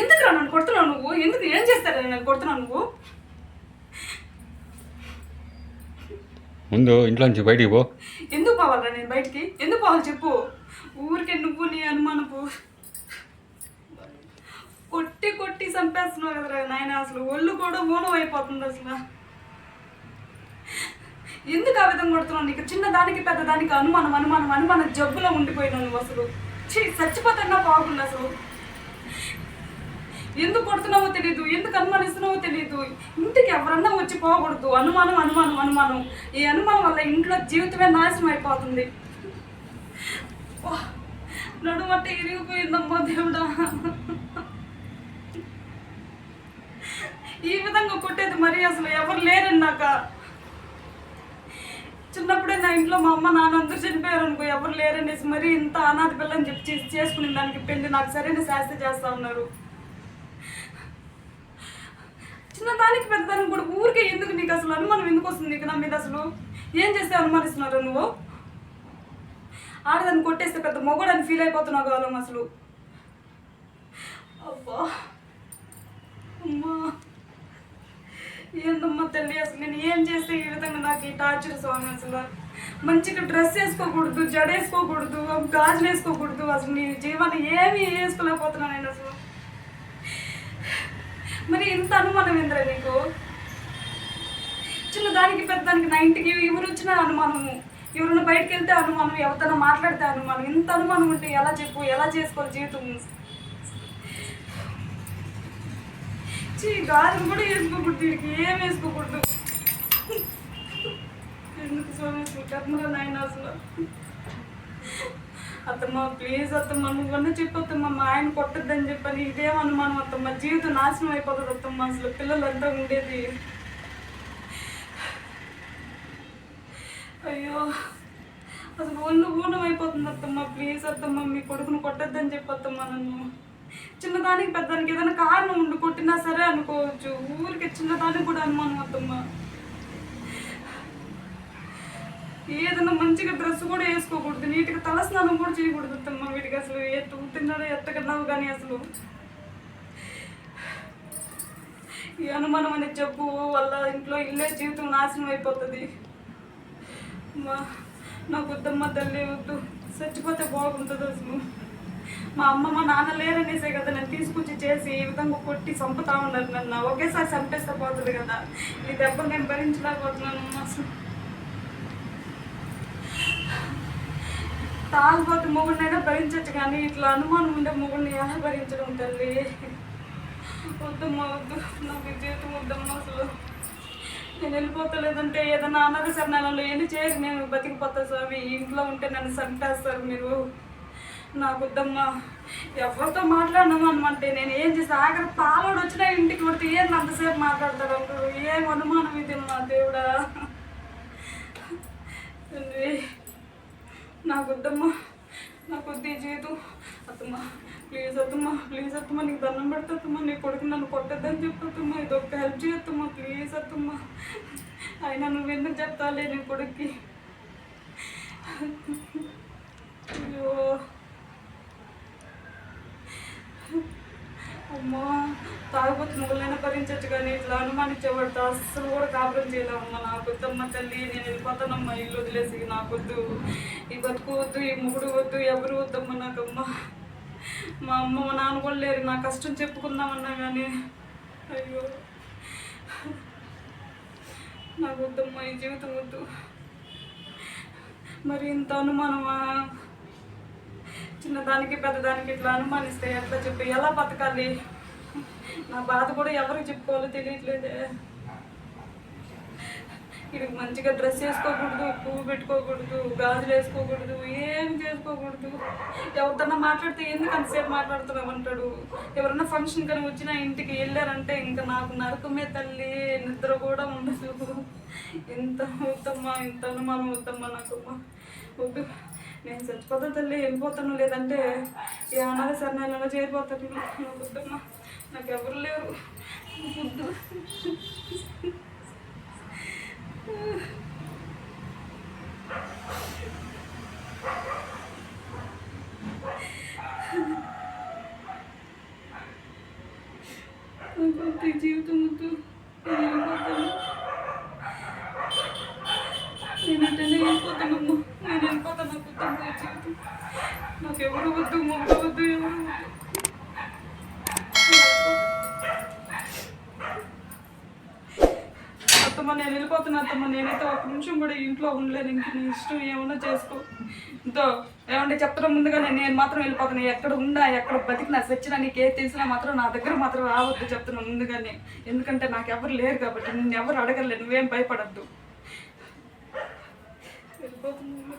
ఎందుకురా నన్ను కొడుతున్నావు నువ్వు? ఎందుకు ఏం చేస్తారా నన్ను కొడుతున్నావు నువ్వు? ముందు ఇంట్లో నుంచి బయటికి పో. ఎందుకు పోవాలరా నేను బయటికి? ఎందుకు పోవాలి చెప్పు? ఊరికే నువ్వు నీ అనుమానపు. కొట్టి కొట్టి చంపేస్తున్నావు కదరా నాయన అసలు ఒళ్ళు కూడా మూలం అయిపోతుంది అసలు. ఎందుకు ఆ విధంగా కొడుతున్నావు? నీకు చిన్న దానికి పెద్ద దానికి అనుమానం అనుమానం అనుమానం జబ్బులో ఉండిపోయినావు నువ్వు అసలు. చచ్చి చచ్చిపోతున్నా బాగుంది అసలు. ఎందుకు కొడుతున్నావో తెలియదు ఎందుకు అనుమానిస్తున్నావో తెలియదు ఇంటికి ఎవరన్నా వచ్చి పోకూడదు. అనుమానం అనుమానం అనుమానం. ఈ అనుమానం వల్ల ఇంట్లో జీవితమే నాశనం అయిపోతుంది. నడుమట్ట ఇరిగిపోయిందమ్మా దేవుడా. ఈ విధంగా కొట్టేది మరి అసలు ఎవరు లేరన్నాక. చిన్నప్పుడే నా ఇంట్లో మా అమ్మ నాన్న అందరూ చనిపోయారు అనుకో ఎవరు లేరనేసి మరి ఇంత అనాథ పిల్లని చెప్పి చేసుకుని దానికి పెళ్ళి నాకు సరైన శాస్త్ర చేస్తా ఉన్నారు. చిన్నదానికి పెద్దదానికి పెద్ద దానికి కూడా ఊరికే ఎందుకు నీకు అసలు అనుమానం ఎందుకు వస్తుంది నీకు నా మీద అసలు? ఏం చేస్తే అనుమానిస్తున్నారు నువ్వు? ఆడదాన్ని కొట్టేస్తే పెద్ద మొగడని ఫీల్ అయిపోతున్నావు కాలం అసలు. అబ్బా అమ్మా ఏందమ్మా తల్లి? అసలు నేను ఏం చేస్తే ఈ విధంగా నాకు ఈ టార్చర్ స్వామి అసలు? మంచిగా డ్రెస్ వేసుకోకూడదు జడ వేసుకోకూడదు గాజులు వేసుకోకూడదు. అసలు నీ జీవాన్ని ఏమీ వేసుకోలేకపోతున్నాను నేను అసలు. మరి ఇంత అనుమానం ఏంద్రా నీకు? చిన్న దానికి పెద్ద దానికి నైన్టీకి ఎవరు వచ్చినా అనుమానము. ఎవరైనా బయటకు వెళ్తే అనుమానం ఎవరితో మాట్లాడితే అనుమానం ఇంత అనుమానం ఉంటే ఎలా చెప్పు ఎలా చేసుకోవాలి జీవితం? వచ్చి గాజులు కూడా వేసుకోకూడదు వీడికి ఏం వేసుకోకూడదు. ఎందుకు స్వామి? కర్మరా నాయన అసలు. అత్తమ్మ ప్లీజ్ అత్తమ్మ నువ్వన్నా అత్తమ్మ మా ఆయన కొట్టద్దని చెప్పని ఇదేం అనుమానం అత్తమ్మ. జీవితం నాశనం అయిపోతుంది అత్తమ్మ అసలు పిల్లలంతా ఉండేది. అయ్యో అసలు ఒళ్ళు ఊనం అయిపోతుంది అత్తమ్మ. ప్లీజ్ అత్తమ్మ మీ కొడుకును కొట్టద్దని చెప్పొద్దమ్మా నన్ను. చిన్నదానికి పెద్దదానికి ఏదైనా కారణం ఉండి కొట్టినా సరే అనుకోవచ్చు. ఊరికి చిన్నదానికి కూడా అనుమానం అత్తమ్మ ఏదైనా మంచిగా డ్రెస్ కూడా వేసుకోకూడదు. నీట్గా తలస్నానం కూడా చేయకూడదు అత్తమ్మ వీటికి అసలు. ఏ తిన్నాడో ఎత్తకన్నావు కానీ అసలు. ఈ అనుమానం అనే జబ్బు వల్ల ఇంట్లో ఇల్లే జీవితం నాశనం అయిపోతుంది. మా నాకు వద్దమ్మ తల్లి వద్దు. చచ్చిపోతే బాగుంటుంది అసలు. మా అమ్మ మా నాన్న లేరనేసే కదా నన్ను తీసుకొచ్చి చేసి ఈ విధంగా కొట్టి చంపుతా ఉన్నారు నన్ను. ఒకేసారి చంపేస్తే పోతుంది కదా. ఈ దెబ్బ నేను భరించలేకపోతున్నాను అసలు తాగిపోతే మొగుడినైనా భరించచ్చు కానీ ఇట్లా అనుమానం ఉండే మొగుడిని ఎలా భరించడం తల్లి? వద్దమ్మా వద్దు. నాకు జీవితం వద్దమ్మా అసలు. నేను వెళ్ళిపోతలేదంటే ఏదైనా సార్ నన్ను ఎన్ని చేయరు నేను బతికిపోతా స్వామి. ఇంట్లో ఉంటే నన్ను చంపేస్తారు మీరు. నాకు వద్దమ్మా ఎవరితో మాట్లాడినాము అనమంటే నేను ఏం చేసి ఆఖరి పాలోడు వచ్చిన ఇంటికి కొడితే ఏం అంతసేపు మాట్లాడతారు అంటారు ఏం అనుమానం ఇది మా దేవుడా? తండ్రి నాకు వద్దమ్మా నాకు వద్దు ఈ జీవితం అత్తమ్మా ప్లీజ్ అత్తమ్మా ప్లీజ్ అత్తమ్మా నీకు దండం పెడతమ్మా నీ కొడుకు నన్ను కొట్టద్దని చెప్పమ్మా ఇది ఒక హెల్ప్ చేయొద్దమ్మా ప్లీజ్ అత్తమ్మా. అయినా నువ్వు ఎందుకు చెప్తాలే నీ కొడుక్కి అయ్యో అమ్మా తాగుబోతు మొగలైనా భరించచ్చు కానీ ఇట్లా అనుమానించేవాడితో అస్సలు కూడా కాపురం చేయలేమమ్మా నాకు వద్దమ్మ తల్లి నేను వెళ్ళిపోతానమ్మా. ఇల్లు వదిలేసి నాకొద్దు ఈ బతుకు వద్దు ఈ ముగుడు వద్దు ఎవరు వద్దమ్మా నాకమ్మ. మా అమ్మ మా నాన్న కూడా లేరు. నా కష్టం చెప్పుకుందామన్నా కానీ అయ్యో. నాకు వద్దమ్మా ఈ జీవితం వద్దు. మరి ఇంత అనుమానమా? చిన్నదానికి పెద్దదానికి ఇట్లా అనుమానిస్తే ఎట్లా చెప్పి ఎలా బతకాలి? నా బాధ కూడా ఎవరికి చెప్పుకోవాలో తెలియట్లేదే. ఇది మంచిగా డ్రెస్ వేసుకోకూడదు పువ్వు పెట్టుకోకూడదు గాజులు వేసుకోకూడదు ఏం చేసుకోకూడదు. ఎవరితోన్నా మాట్లాడితే ఎందుకు అంతసేపు మాట్లాడుతున్నావు అంటాడు. ఎవరన్నా ఫంక్షన్ కానీ వచ్చినా ఇంటికి వెళ్ళారంటే ఇంకా నాకు నరకమే తల్లి నిద్ర కూడా ఉండదు. ఎంత వద్దమ్మా ఇంత అనుమానం వద్దమ్మా నాకమ్మా వద్దు. నేను చచ్చిపోతా తల్లి వెళ్ళిపోతాను. లేదంటే ఈ సరే నేను చేరిపోతాను. నాకు వద్దమ్మా. నాకు ఎవరు లేరు వద్దు నాకు వద్దు ఈ జీవితం వద్దు నేను వెళ్ళిపోతాను నేను అటెండ్ వెళ్ళిపోతానమ్మా నేను వెళ్ళిపోతాను నాకు వద్దు ఈ జీవితం నాకు ఎవరు వద్దు మొగ్గు వద్దు ఎవరు వద్దు అత్తమ్మ నేను వెళ్ళిపోతున్నా అత్తమ్మ. నేనైతే ఒక నిమిషం కూడా ఇంట్లో ఉండలేను. ఇంక నీ ఇష్టం ఏమన్నా చేసుకో. ఇంతో ఏమంటే చెప్పడం ముందుగానే నేను మాత్రం వెళ్ళిపోతున్నాను ఎక్కడ ఉండా ఎక్కడ బతికినా సచ్చినా నీకు ఏ తెలిసినా మాత్రం నా దగ్గర మాత్రం రావద్దు చెప్తున్నా ముందుగానే. ఎందుకంటే నాకు ఎవరు లేరు కాబట్టి నేను ఎవరు అడగలేదు నువ్వేం భయపడద్దు. వెళ్ళిపోతున్నా.